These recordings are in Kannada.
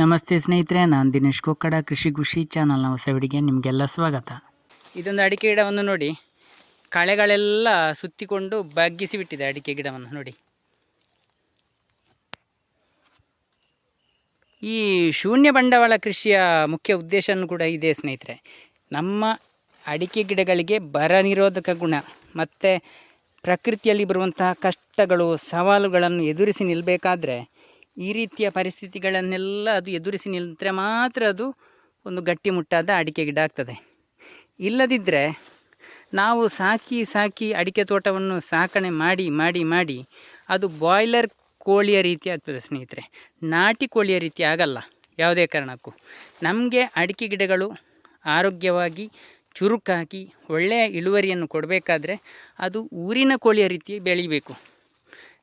ನಮಸ್ತೆ ಸ್ನೇಹಿತರೆ, ನಾನು ದಿನೇಶ್ ಕೊಕ್ಕಡ ಕೃಷಿ ಖುಷಿ ಚಾನಲ್ನ ಹೊಸ ವಿಡಿಗೆ ನಿಮಗೆಲ್ಲ ಸ್ವಾಗತ. ಇದೊಂದು ಅಡಿಕೆ ಗಿಡವನ್ನು ನೋಡಿ, ಕಳೆಗಳೆಲ್ಲ ಸುತ್ತಿಕೊಂಡು ಬಗ್ಗಿಸಿ ಬಿಟ್ಟಿದೆ ಅಡಿಕೆ ಗಿಡವನ್ನು ನೋಡಿ. ಈ ಶೂನ್ಯ ಬಂಡವಾಳ ಕೃಷಿಯ ಮುಖ್ಯ ಉದ್ದೇಶನೂ ಕೂಡ ಇದೆ ಸ್ನೇಹಿತರೆ. ನಮ್ಮ ಅಡಿಕೆ ಗಿಡಗಳಿಗೆ ಬರ ನಿರೋಧಕ ಗುಣ ಮತ್ತು ಪ್ರಕೃತಿಯಲ್ಲಿ ಬರುವಂತಹ ಕಷ್ಟಗಳು, ಸವಾಲುಗಳನ್ನು ಎದುರಿಸಿ ನಿಲ್ಲಬೇಕಾದ್ರೆ ಈ ರೀತಿಯ ಪರಿಸ್ಥಿತಿಗಳನ್ನೆಲ್ಲ ಅದು ಎದುರಿಸಿ ನಿಂತರೆ ಮಾತ್ರ ಅದು ಒಂದು ಗಟ್ಟಿಮುಟ್ಟಾದ ಅಡಿಕೆ ಗಿಡ ಆಗ್ತದೆ. ಇಲ್ಲದಿದ್ದರೆ ನಾವು ಸಾಕಿ ಸಾಕಿ ಅಡಿಕೆ ತೋಟವನ್ನು ಸಾಕಣೆ ಮಾಡಿ ಮಾಡಿ ಮಾಡಿ ಅದು ಬಾಯ್ಲರ್ ಕೋಳಿಯ ರೀತಿ ಆಗ್ತದೆ ಸ್ನೇಹಿತರೆ. ನಾಟಿ ಕೋಳಿಯ ರೀತಿ ಆಗಲ್ಲ ಯಾವುದೇ ಕಾರಣಕ್ಕೂ. ನಮಗೆ ಅಡಿಕೆ ಗಿಡಗಳು ಆರೋಗ್ಯವಾಗಿ ಚುರುಕಾಗಿ ಒಳ್ಳೆಯ ಇಳುವರಿಯನ್ನು ಕೊಡಬೇಕಾದ್ರೆ ಅದು ಊರಿನ ಕೋಳಿಯ ರೀತಿ ಬೆಳೀಬೇಕು.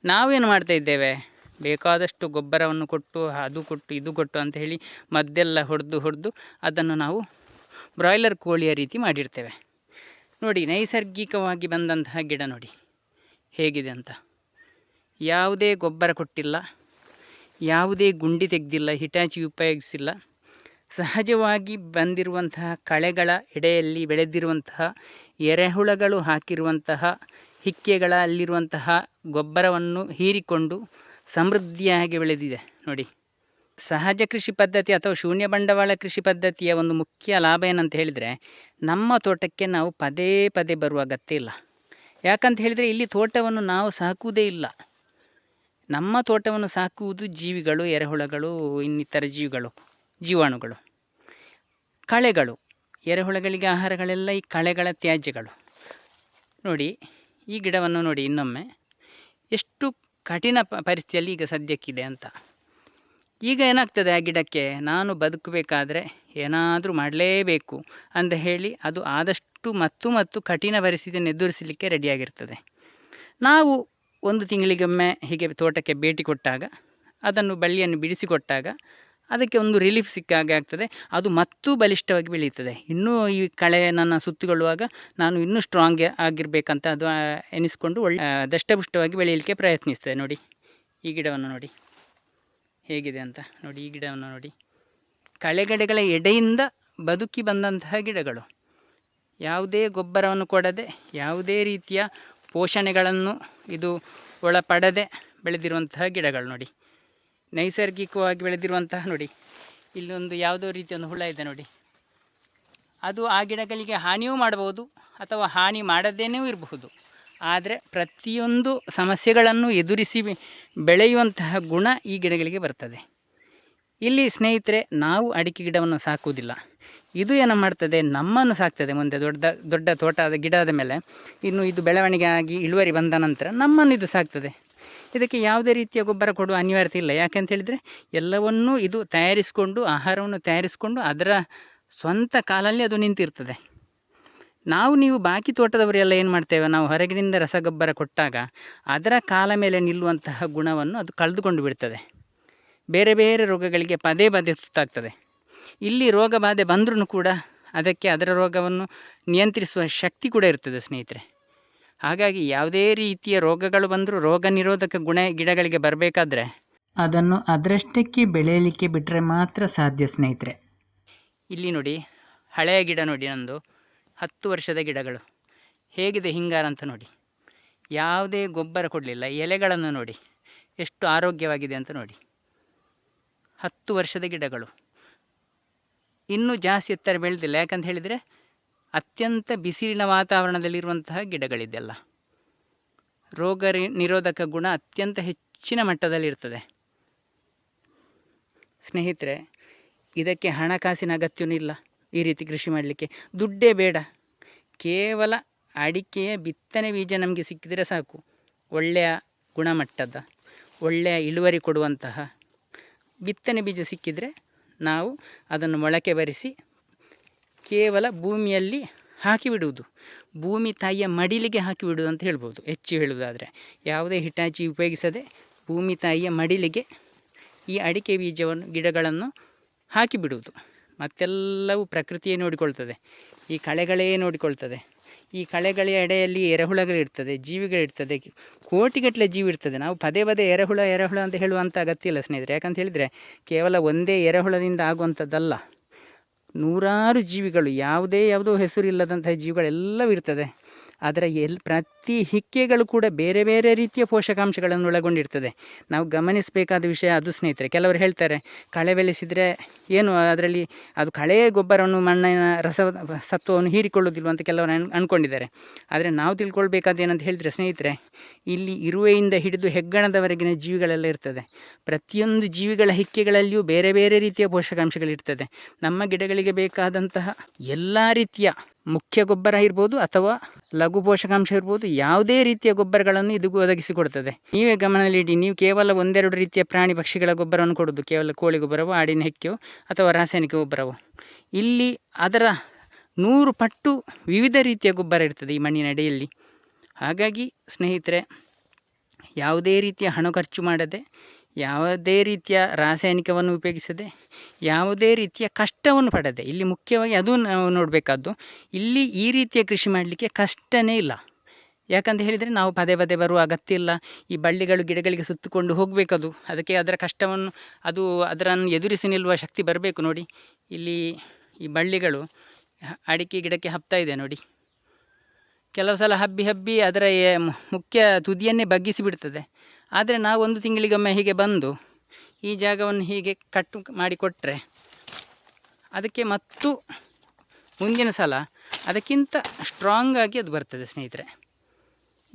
ನಾವೇನು ಮಾಡ್ತಾ ಇದ್ದೇವೆ? ಬೇಕಾದಷ್ಟು ಗೊಬ್ಬರವನ್ನು ಕೊಟ್ಟು, ಅದು ಕೊಟ್ಟು, ಇದು ಕೊಟ್ಟು ಅಂತ ಹೇಳಿ ಮದ್ದೆಲ್ಲ ಹೊಡೆದು ಹೊಡೆದು ಅದನ್ನು ನಾವು ಬ್ರಾಯ್ಲರ್ ಕೋಳಿಯ ರೀತಿ ಮಾಡಿರ್ತೇವೆ. ನೋಡಿ, ನೈಸರ್ಗಿಕವಾಗಿ ಬಂದಂತಹ ಗಿಡ ನೋಡಿ. ಹೇಗಿದೆ ಅಂತ. ಯಾವುದೇ ಗೊಬ್ಬರ ಕೊಟ್ಟಿಲ್ಲ, ಯಾವುದೇ ಗುಂಡಿ ತೆಗೆದಿಲ್ಲ, ಹಿಟಾಚಿ ಉಪಯೋಗಿಸಿಲ್ಲ. ಸಹಜವಾಗಿ ಬಂದಿರುವಂತಹ ಕಳೆಗಳ ಎಡೆಯಲ್ಲಿ ಬೆಳೆದಿರುವಂತಹ ಎರೆಹುಳಗಳು ಹಾಕಿರುವಂತಹ ಹಿಕ್ಕೆಗಳ ಅಲ್ಲಿರುವಂತಹ ಗೊಬ್ಬರವನ್ನು ಹೀರಿಕೊಂಡು ಸಮೃದ್ಧಿಯಾಗಿ ಬೆಳೆದಿದೆ. ನೋಡಿ. ಸಹಜ ಕೃಷಿ ಪದ್ಧತಿ ಅಥವಾ ಶೂನ್ಯ ಬಂಡವಾಳ ಕೃಷಿ ಪದ್ಧತಿಯ ಒಂದು ಮುಖ್ಯ ಲಾಭ ಏನಂತ ಹೇಳಿದರೆ, ನಮ್ಮ ತೋಟಕ್ಕೆ ನಾವು ಪದೇ ಪದೇ ಬರುವ ಅಗತ್ಯ ಇಲ್ಲ. ಯಾಕಂತ ಹೇಳಿದರೆ ಇಲ್ಲಿ ತೋಟವನ್ನು ನಾವು ಸಾಕುವುದೇ ಇಲ್ಲ. ನಮ್ಮ ತೋಟವನ್ನು ಸಾಕುವುದು ಜೀವಿಗಳು, ಎರೆಹುಳಗಳು, ಇನ್ನಿತರ ಜೀವಿಗಳು, ಜೀವಾಣುಗಳು, ಕಳೆಗಳು. ಎರೆಹುಳಗಳಿಗೆ ಆಹಾರಗಳೆಲ್ಲ ಈ ಕಳೆಗಳ ತ್ಯಾಜ್ಯಗಳು. ನೋಡಿ, ಈ ಗಿಡವನ್ನು ನೋಡಿ ಇನ್ನೊಮ್ಮೆ. ಎಷ್ಟು ಕಠಿಣ ಪರಿಸ್ಥಿತಿಯಲ್ಲಿ ಈಗ ಸದ್ಯಕ್ಕಿದೆ ಅಂತ. ಈಗ ಏನಾಗ್ತದೆ ಆ ಗಿಡಕ್ಕೆ? ನಾನು ಬದುಕಬೇಕಾದ್ರೆ ಏನಾದರೂ ಮಾಡಲೇಬೇಕು ಅಂತ ಹೇಳಿ ಅದು ಆದಷ್ಟು ಮತ್ತು ಮತ್ತು ಕಠಿಣ ಪರಿಸ್ಥಿತಿಯನ್ನು ಎದುರಿಸಲಿಕ್ಕೆ ರೆಡಿಯಾಗಿರ್ತದೆ. ನಾವು ಒಂದು ತಿಂಗಳಿಗೊಮ್ಮೆ ಹೀಗೆ ತೋಟಕ್ಕೆ ಭೇಟಿ ಕೊಟ್ಟಾಗ, ಅದನ್ನು ಬಳ್ಳಿಯನ್ನು ಬಿಡಿಸಿಕೊಟ್ಟಾಗ ಅದಕ್ಕೆ ಒಂದು ರಿಲೀಫ್ ಸಿಕ್ಕ ಹಾಗೆ ಆಗ್ತದೆ. ಅದು ಮತ್ತೂ ಬಲಿಷ್ಠವಾಗಿ ಬೆಳೆಯುತ್ತದೆ ಇನ್ನೂ ಈ ಕಳೆ ನನ್ನ ಸುತ್ತಿಕೊಳ್ಳುವಾಗ ನಾನು ಇನ್ನೂ ಸ್ಟ್ರಾಂಗ್ ಆಗಿರಬೇಕಂತ ಅದು ಎನಿಸ್ಕೊಂಡು ಒಳ್ಳೆ ದಷ್ಟಪುಷ್ಟವಾಗಿ ಬೆಳೆಯಲಿಕ್ಕೆ ಪ್ರಯತ್ನಿಸ್ತದೆ ನೋಡಿ. ಈ ಗಿಡವನ್ನು ನೋಡಿ. ಹೇಗಿದೆ ಅಂತ ನೋಡಿ, ಈ ಗಿಡವನ್ನು ನೋಡಿ. ಕಳೆಗಡೆಗಳ ಎಡೆಯಿಂದ ಬದುಕಿ ಬಂದಂತಹ ಗಿಡಗಳು. ಯಾವುದೇ ಗೊಬ್ಬರವನ್ನು ಕೊಡದೆ, ಯಾವುದೇ ರೀತಿಯ ಪೋಷಣೆಗಳನ್ನು ಇದು ಒಳಪಡದೆ ಬೆಳೆದಿರುವಂತಹ ಗಿಡಗಳು ನೋಡಿ. ನೈಸರ್ಗಿಕವಾಗಿ ಬೆಳೆದಿರುವಂತಹ ನೋಡಿ. ಇಲ್ಲೊಂದು ಯಾವುದೋ ರೀತಿಯ ಒಂದು ಹುಳ ಇದೆ ನೋಡಿ. ಅದು ಆ ಗಿಡಗಳಿಗೆ ಹಾನಿಯೂ ಮಾಡಬಹುದು ಅಥವಾ ಹಾನಿ ಮಾಡದೇನೂ ಇರಬಹುದು. ಆದರೆ ಪ್ರತಿಯೊಂದು ಸಮಸ್ಯೆಗಳನ್ನು ಎದುರಿಸಿ ಬೆಳೆಯುವಂತಹ ಗುಣ ಈ ಗಿಡಗಳಿಗೆ ಬರ್ತದೆ. ಇಲ್ಲಿ ಸ್ನೇಹಿತರೆ, ನಾವು ಅಡಿಕೆ ಗಿಡವನ್ನು ಸಾಕುವುದಿಲ್ಲ. ಇದು ಏನು ಮಾಡ್ತದೆ, ನಮ್ಮನ್ನು ಸಾಕ್ತದೆ ಮುಂದೆ ದೊಡ್ಡ ದೊಡ್ಡ ತೋಟ ಗಿಡದ ಮೇಲೆ. ಇನ್ನು ಇದು ಬೆಳವಣಿಗೆ ಆಗಿ ಇಳುವರಿ ಬಂದ ನಂತರ ನಮ್ಮನ್ನು ಇದು ಸಾಕ್ತದೆ. ಇದಕ್ಕೆ ಯಾವುದೇ ರೀತಿಯ ಗೊಬ್ಬರ ಕೊಡುವ ಅನಿವಾರ್ಯತೆ ಇಲ್ಲ. ಯಾಕೆಂತ ಹೇಳಿದರೆ ಎಲ್ಲವನ್ನೂ ಇದು ತಯಾರಿಸಿಕೊಂಡು, ಆಹಾರವನ್ನು ತಯಾರಿಸಿಕೊಂಡು ಅದರ ಸ್ವಂತ ಕಾಲಲ್ಲಿ ಅದು ನಿಂತಿರ್ತದೆ. ನಾವು ನೀವು ಬಾಕಿ ತೋಟದವರೆಲ್ಲ ಏನು ಮಾಡ್ತೇವೆ? ನಾವು ಹೊರಗಿನಿಂದ ರಸಗೊಬ್ಬರ ಕೊಟ್ಟಾಗ ಅದರ ಕಾಲ ಮೇಲೆ ನಿಲ್ಲುವಂತಹ ಗುಣವನ್ನು ಅದು ಕಳೆದುಕೊಂಡು ಬಿಡ್ತದೆ. ಬೇರೆ ಬೇರೆ ರೋಗಗಳಿಗೆ ಪದೇ ಪದೇ ತುತ್ತಾಗ್ತದೆ. ಇಲ್ಲಿ ರೋಗ ಬಾಧೆ ಬಂದರೂ ಕೂಡ ಅದಕ್ಕೆ ಅದರ ರೋಗವನ್ನು ನಿಯಂತ್ರಿಸುವ ಶಕ್ತಿ ಕೂಡ ಇರ್ತದೆ ಸ್ನೇಹಿತರೆ. ಹಾಗಾಗಿ ಯಾವುದೇ ರೀತಿಯ ರೋಗಗಳು ಬಂದರೂ ರೋಗ ನಿರೋಧಕ ಗುಣ ಗಿಡಗಳಿಗೆ ಬರಬೇಕಾದ್ರೆ ಅದನ್ನು ಅದೃಷ್ಟಕ್ಕೆ ಬೆಳೆಯಲಿಕ್ಕೆ ಬಿಟ್ಟರೆ ಮಾತ್ರ ಸಾಧ್ಯ ಸ್ನೇಹಿತರೆ. ಇಲ್ಲಿ ನೋಡಿ ಹಳೆಯ ಗಿಡ ನೋಡಿ ನಂದು. ಹತ್ತು ವರ್ಷದ ಗಿಡಗಳು. ಹೇಗಿದೆ ಹಿಂಗಾರ ಅಂತ ನೋಡಿ. ಯಾವುದೇ ಗೊಬ್ಬರ ಕೊಡಲಿಲ್ಲ. ಎಲೆಗಳನ್ನು ನೋಡಿ. ಎಷ್ಟು ಆರೋಗ್ಯವಾಗಿದೆ ಅಂತ ನೋಡಿ. ಹತ್ತು ವರ್ಷದ ಗಿಡಗಳು. ಇನ್ನೂ ಜಾಸ್ತಿ ಎತ್ತರ ಬೆಳೆದಿಲ್ಲ. ಯಾಕಂತ ಹೇಳಿದರೆ ಅತ್ಯಂತ ಬಿಸಿಲಿನ ವಾತಾವರಣದಲ್ಲಿರುವಂತಹ ಗಿಡಗಳಿದೆಲ್ಲ ರೋಗ ನಿರೋಧಕ ಗುಣ ಅತ್ಯಂತ ಹೆಚ್ಚಿನ ಮಟ್ಟದಲ್ಲಿರ್ತದೆ. ಸ್ನೇಹಿತರೆ, ಇದಕ್ಕೆ ಹಣಕಾಸಿನ ಅಗತ್ಯವೂ ಇಲ್ಲ ಈ ರೀತಿ ಕೃಷಿ ಮಾಡಲಿಕ್ಕೆ. ದುಡ್ಡೇ ಬೇಡ, ಕೇವಲ ಅಡಿಕೆಯ ಬಿತ್ತನೆ ಬೀಜ ನಮಗೆ ಸಿಕ್ಕಿದರೆ ಸಾಕು, ಒಳ್ಳೆಯ ಗುಣಮಟ್ಟದ, ಒಳ್ಳೆಯ ಇಳುವರಿ ಕೊಡುವಂತಹ ಬಿತ್ತನೆ ಬೀಜ ಸಿಕ್ಕಿದರೆ ನಾವು ಅದನ್ನು ಮೊಳಕೆ ಬರಿಸಿ ಕೇವಲ ಭೂಮಿಯಲ್ಲಿ ಹಾಕಿಬಿಡುವುದು. ಭೂಮಿ ತಾಯಿಯ ಮಡಿಲಿಗೆ ಹಾಕಿಬಿಡುವುದು ಅಂತ ಹೇಳ್ಬೋದು. ಹೆಚ್ಚು ಹೇಳುವುದಾದರೆ ಯಾವುದೇ ಹಿಟಾಚಿ ಉಪಯೋಗಿಸದೆ ಭೂಮಿ ತಾಯಿಯ ಮಡಿಲಿಗೆ ಈ ಅಡಿಕೆ ಬೀಜವನ್ನು, ಗಿಡಗಳನ್ನು ಹಾಕಿಬಿಡುವುದು. ಮತ್ತೆಲ್ಲವೂ ಪ್ರಕೃತಿಯೇ ನೋಡಿಕೊಳ್ತದೆ. ಈ ಕಳೆಗಳೇ ನೋಡಿಕೊಳ್ತದೆ. ಈ ಕಳೆಗಳ ಎಡೆಯಲ್ಲಿ ಎರೆಹುಳಗಳಿರ್ತದೆ, ಜೀವಿಗಳಿರ್ತದೆ, ಕೋಟಿಗಟ್ಟಲೆ ಜೀವಿ ಇರ್ತದೆ ನಾವು ಪದೇ ಪದೇ ಎರೆಹುಳ ಎರೆಹುಳ ಅಂತ ಹೇಳುವಂಥ ಅಗತ್ಯ ಇಲ್ಲ ಸ್ನೇಹಿತರೆ. ಯಾಕಂತ ಹೇಳಿದರೆ ಕೇವಲ ಒಂದೇ ಎರೆಹುಳದಿಂದ ಆಗುವಂಥದ್ದಲ್ಲ. ನೂರಾರು ಜೀವಿಗಳು ಯಾವುದೇ ಯಾವುದೋ ಹೆಸರಿಲ್ಲದಂತಹ ಜೀವಿಗಳೆಲ್ಲವೂ ಇರ್ತದೆ. ಅದರ ಎಲ್ ಪ್ರತಿ ಹಿಕ್ಕೆಗಳು ಕೂಡ ಬೇರೆ ಬೇರೆ ರೀತಿಯ ಪೋಷಕಾಂಶಗಳನ್ನು ಒಳಗೊಂಡಿರ್ತದೆ. ನಾವು ಗಮನಿಸಬೇಕಾದ ವಿಷಯ ಅದು ಸ್ನೇಹಿತರೆ, ಕೆಲವರು ಹೇಳ್ತಾರೆ, ಕಳೆ ಬೆಳೆಸಿದರೆ ಏನು ಅದರಲ್ಲಿ ಅದು ಕಳೆ ಗೊಬ್ಬರವನ್ನು ಮಣ್ಣಿನ ರಸ ಸತ್ವವನ್ನು ಹೀರಿಕೊಳ್ಳೋದಿಲ್ವ ಅಂತ ಕೆಲವರು ಅನ್ ಅಂದ್ಕೊಂಡಿದ್ದಾರೆ ಆದರೆ ನಾವು ತಿಳ್ಕೊಳ್ಬೇಕಾದ ಏನಂತ ಹೇಳಿದರೆ ಸ್ನೇಹಿತರೆ, ಇಲ್ಲಿ ಇರುವೆಯಿಂದ ಹಿಡಿದು ಹೆಗ್ಗಣದವರೆಗಿನ ಜೀವಿಗಳೆಲ್ಲ ಇರ್ತದೆ. ಪ್ರತಿಯೊಂದು ಜೀವಿಗಳ ಹಿಕ್ಕೆಗಳಲ್ಲಿಯೂ ಬೇರೆ ಬೇರೆ ರೀತಿಯ ಪೋಷಕಾಂಶಗಳಿರ್ತದೆ. ನಮ್ಮ ಗಿಡಗಳಿಗೆ ಬೇಕಾದಂತಹ ಎಲ್ಲ ರೀತಿಯ ಮುಖ್ಯ ಗೊಬ್ಬರ ಇರ್ಬೋದು ಅಥವಾ ಲಘು ಪೋಷಕಾಂಶ ಇರ್ಬೋದು, ಯಾವುದೇ ರೀತಿಯ ಗೊಬ್ಬರಗಳನ್ನು ಇದು ಒದಗಿಸಿಕೊಡ್ತದೆ ನೀವೇ ಗಮನದಲ್ಲಿಡಿ, ನೀವು ಕೇವಲ ಒಂದೆರಡು ರೀತಿಯ ಪ್ರಾಣಿ ಪಕ್ಷಿಗಳ ಗೊಬ್ಬರವನ್ನು ಕೊಡೋದು ಕೇವಲ ಕೋಳಿ ಗೊಬ್ಬರವೋ, ಆಡಿನ ಹೆಕ್ಕೆಯೋ ಅಥವಾ ರಾಸಾಯನಿಕ ಗೊಬ್ಬರವೋ. ಇಲ್ಲಿ ಅದರ ನೂರು ಪಟ್ಟು ವಿವಿಧ ರೀತಿಯ ಗೊಬ್ಬರ ಇರ್ತದೆ ಈ ಮಣ್ಣಿನ ಅಡಿಯಲ್ಲಿ. ಹಾಗಾಗಿ ಸ್ನೇಹಿತರೆ, ಯಾವುದೇ ರೀತಿಯ ಹಣ ಖರ್ಚು ಮಾಡದೆ ಯಾವುದೇ ರೀತಿಯ ರಾಸಾಯನಿಕವನ್ನು ಉಪಯೋಗಿಸದೆ, ಯಾವುದೇ ರೀತಿಯ ಕಷ್ಟವನ್ನು ಪಡೆದೆ, ಇಲ್ಲಿ ಮುಖ್ಯವಾಗಿ ಅದು ನಾವು ನೋಡಬೇಕಾದ್ದು, ಇಲ್ಲಿ ಈ ರೀತಿಯ ಕೃಷಿ ಮಾಡಲಿಕ್ಕೆ ಕಷ್ಟವೇ ಇಲ್ಲ. ಯಾಕಂತ ಹೇಳಿದರೆ ನಾವು ಪದೇ ಪದೇ ಬರುವ ಅಗತ್ಯ ಇಲ್ಲ. ಈ ಬಳ್ಳಿಗಳು, ಗಿಡಗಳಿಗೆ ಸುತ್ತಿಕೊಂಡು ಹೋಗಬೇಕದು. ಅದಕ್ಕೆ ಅದರ ಕಷ್ಟವನ್ನು, ಅದು ಅದರನ್ನು ಎದುರಿಸಿ ನಿಲ್ಲುವ ಶಕ್ತಿ ಬರಬೇಕು ನೋಡಿ. ಇಲ್ಲಿ ಈ ಬಳ್ಳಿಗಳು ಅಡಿಕೆ ಗಿಡಕ್ಕೆ ಹಬ್ತಾ ಇದೆ ನೋಡಿ. ಕೆಲವು ಸಲ ಹಬ್ಬಿ ಹಬ್ಬಿ ಅದರ ಮುಖ್ಯ ತುದಿಯನ್ನೇ ಬಗ್ಗಿಸಿ ಬಿಡ್ತದೆ. ಆದರೆ ನಾವು ಒಂದು ತಿಂಗಳಿಗೊಮ್ಮೆ ಹೀಗೆ ಬಂದು ಈ ಜಾಗವನ್ನು ಹೀಗೆ ಕಟ್ಟು ಮಾಡಿಕೊಟ್ಟರೆ ಅದಕ್ಕೆ ಮತ್ತು ಮುಂದಿನ ಸಲ ಅದಕ್ಕಿಂತ ಸ್ಟ್ರಾಂಗ್ ಆಗಿ ಅದು ಬರ್ತದೆ ಸ್ನೇಹಿತರೆ.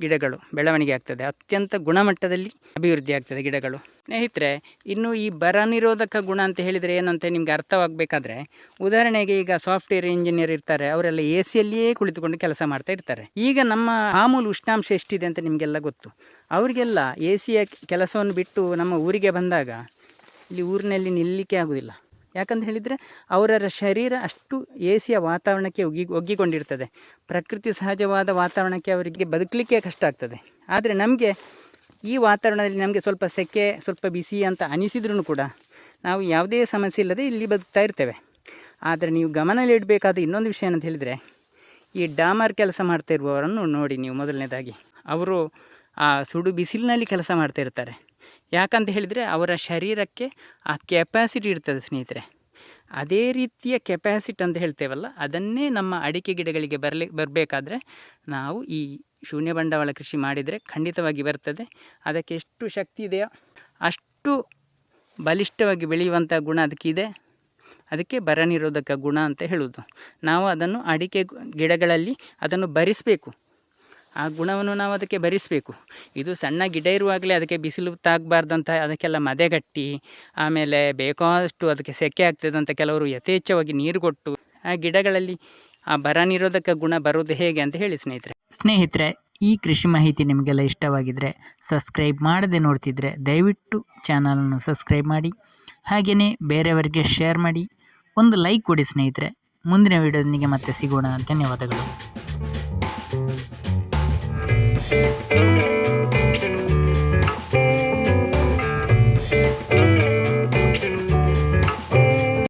ಗಿಡಗಳು ಬೆಳವಣಿಗೆ ಆಗ್ತದೆ. ಅತ್ಯಂತ ಗುಣಮಟ್ಟದಲ್ಲಿ ಅಭಿವೃದ್ಧಿ ಆಗ್ತದೆ ಗಿಡಗಳು. ಸ್ನೇಹಿತರೆ, ಇನ್ನು ಈ ಬರ ನಿರೋಧಕ ಗುಣ ಅಂತ ಹೇಳಿದರೆ ಏನಂತ ನಿಮಗೆ ಅರ್ಥವಾಗಬೇಕಾದ್ರೆ, ಉದಾಹರಣೆಗೆ ಈಗ ಸಾಫ್ಟ್ವೇರ್ ಇಂಜಿನಿಯರ್ ಇರ್ತಾರೆ, ಅವರೆಲ್ಲ ಎ ಸಿಯಲ್ಲಿಯೇ ಕುಳಿತುಕೊಂಡು ಕೆಲಸ ಮಾಡ್ತಾ ಇರ್ತಾರೆ. ಈಗ ನಮ್ಮ ಮಾಮೂಲು ಉಷ್ಣಾಂಶ ಎಷ್ಟಿದೆ ಅಂತ ನಿಮಗೆಲ್ಲ ಗೊತ್ತು. ಅವರಿಗೆಲ್ಲ ಎ ಸಿಯ ಕೆಲಸವನ್ನು ಬಿಟ್ಟು ನಮ್ಮ ಊರಿಗೆ ಬಂದಾಗ, ಇಲ್ಲಿ ಊರಿನಲ್ಲಿ ನಿಲ್ಲಲಿಕ್ಕೆ ಆಗೋದಿಲ್ಲ. ಯಾಕಂತ ಹೇಳಿದರೆ ಅವರ ಶರೀರ ಅಷ್ಟು ಎ ಸಿಯ ವಾತಾವರಣಕ್ಕೆ ಒಗ್ಗಿ, ಒಗ್ಗಿಕೊಂಡಿರ್ತದೆ. ಪ್ರಕೃತಿ ಸಹಜವಾದ ವಾತಾವರಣಕ್ಕೆ ಅವರಿಗೆ ಬದುಕಲಿಕ್ಕೆ ಕಷ್ಟ ಆಗ್ತದೆ. ಆದರೆ ನಮಗೆ ಈ ವಾತಾವರಣದಲ್ಲಿ ನಮಗೆ ಸ್ವಲ್ಪ ಸೆಕೆ, ಸ್ವಲ್ಪ ಬಿಸಿ ಅಂತ ಅನಿಸಿದ್ರೂ ಕೂಡ ನಾವು ಯಾವುದೇ ಸಮಸ್ಯೆ ಇಲ್ಲದೆ ಇಲ್ಲಿ ಬದುಕ್ತಾ ಇರ್ತೇವೆ. ಆದರೆ ನೀವು ಗಮನದಲ್ಲಿಡಬೇಕಾದ ಇನ್ನೊಂದು ವಿಷಯ ಅಂತ ಹೇಳಿದರೆ, ಈ ಡಾಮರ್ ಕೆಲಸ ಮಾಡ್ತಾ ಇರುವವರನ್ನು ನೋಡಿ ನೀವು ಮೊದಲನೇದಾಗಿ. ಅವರು ಆ ಸುಡು ಬಿಸಿಲಿನಲ್ಲಿ ಕೆಲಸ ಮಾಡ್ತಾ ಇರ್ತಾರೆ. ಯಾಕಂತ ಹೇಳಿದರೆ ಅವರ ಶರೀರಕ್ಕೆ ಆ ಕೆಪ್ಯಾಸಿಟಿ ಇರ್ತದೆ ಸ್ನೇಹಿತರೆ. ಅದೇ ರೀತಿಯ ಕೆಪ್ಯಾಸಿಟಿ ಅಂತ ಹೇಳ್ತೇವಲ್ಲ, ಅದನ್ನೇ ನಮ್ಮ ಅಡಿಕೆ ಗಿಡಗಳಿಗೆ ಬರಲಿ, ಬರಬೇಕಾದ್ರೆ ನಾವು ಈ ಶೂನ್ಯ ಬಂಡವಾಳ ಕೃಷಿ ಮಾಡಿದರೆ ಖಂಡಿತವಾಗಿ ಬರ್ತದೆ. ಅದಕ್ಕೆ ಎಷ್ಟು ಶಕ್ತಿ ಇದೆಯೋ ಅಷ್ಟು ಬಲಿಷ್ಠವಾಗಿ ಬೆಳೆಯುವಂಥ ಗುಣ ಅದಕ್ಕಿದೆ ಅದಕ್ಕೆ ಬರ ನಿರೋಧಕ ಗುಣ ಅಂತ ಹೇಳುವುದು. ನಾವು ಅದನ್ನು ಅಡಿಕೆ ಗಿಡಗಳಲ್ಲಿ ಅದನ್ನು ಭರಿಸಬೇಕು. ಆ ಗುಣವನ್ನು ನಾವು ಅದಕ್ಕೆ ಭರಿಸಬೇಕು. ಇದು ಸಣ್ಣ ಗಿಡ ಇರುವಾಗಲೇ ಅದಕ್ಕೆ ಬಿಸಿಲು ತಾಗಬಾರ್ದಂತ ಅದಕ್ಕೆಲ್ಲ ಮದೆಗಟ್ಟಿ ಆಮೇಲೆ ಬೇಕಾದಷ್ಟು ಅದಕ್ಕೆ ಸೆಕೆ ಆಗ್ತದಂತ ಕೆಲವರು ಯಥೇಚ್ಛವಾಗಿ ನೀರು ಕೊಟ್ಟು, ಆ ಗಿಡಗಳಲ್ಲಿ ಆ ಬರ ನಿರೋಧಕ ಗುಣ ಬರೋದು ಹೇಗೆ ಅಂತ ಹೇಳಿ ಸ್ನೇಹಿತರೆ. ಸ್ನೇಹಿತರೆ, ಈ ಕೃಷಿ ಮಾಹಿತಿ ನಿಮಗೆಲ್ಲ ಇಷ್ಟವಾಗಿದ್ದರೆ ಸಬ್ಸ್ಕ್ರೈಬ್ ಮಾಡದೆ ನೋಡ್ತಿದ್ರೆ ದಯವಿಟ್ಟು ಚಾನಲನ್ನು ಸಬ್ಸ್ಕ್ರೈಬ್ ಮಾಡಿ ಹಾಗೆಯೇ ಬೇರೆಯವರಿಗೆ ಶೇರ್ ಮಾಡಿ, ಒಂದು ಲೈಕ್ ಕೊಡಿ ಸ್ನೇಹಿತರೆ. ಮುಂದಿನ ವಿಡಿಯೋದೊಂದಿಗೆ ಮತ್ತೆ ಸಿಗೋಣ. ಧನ್ಯವಾದಗಳು.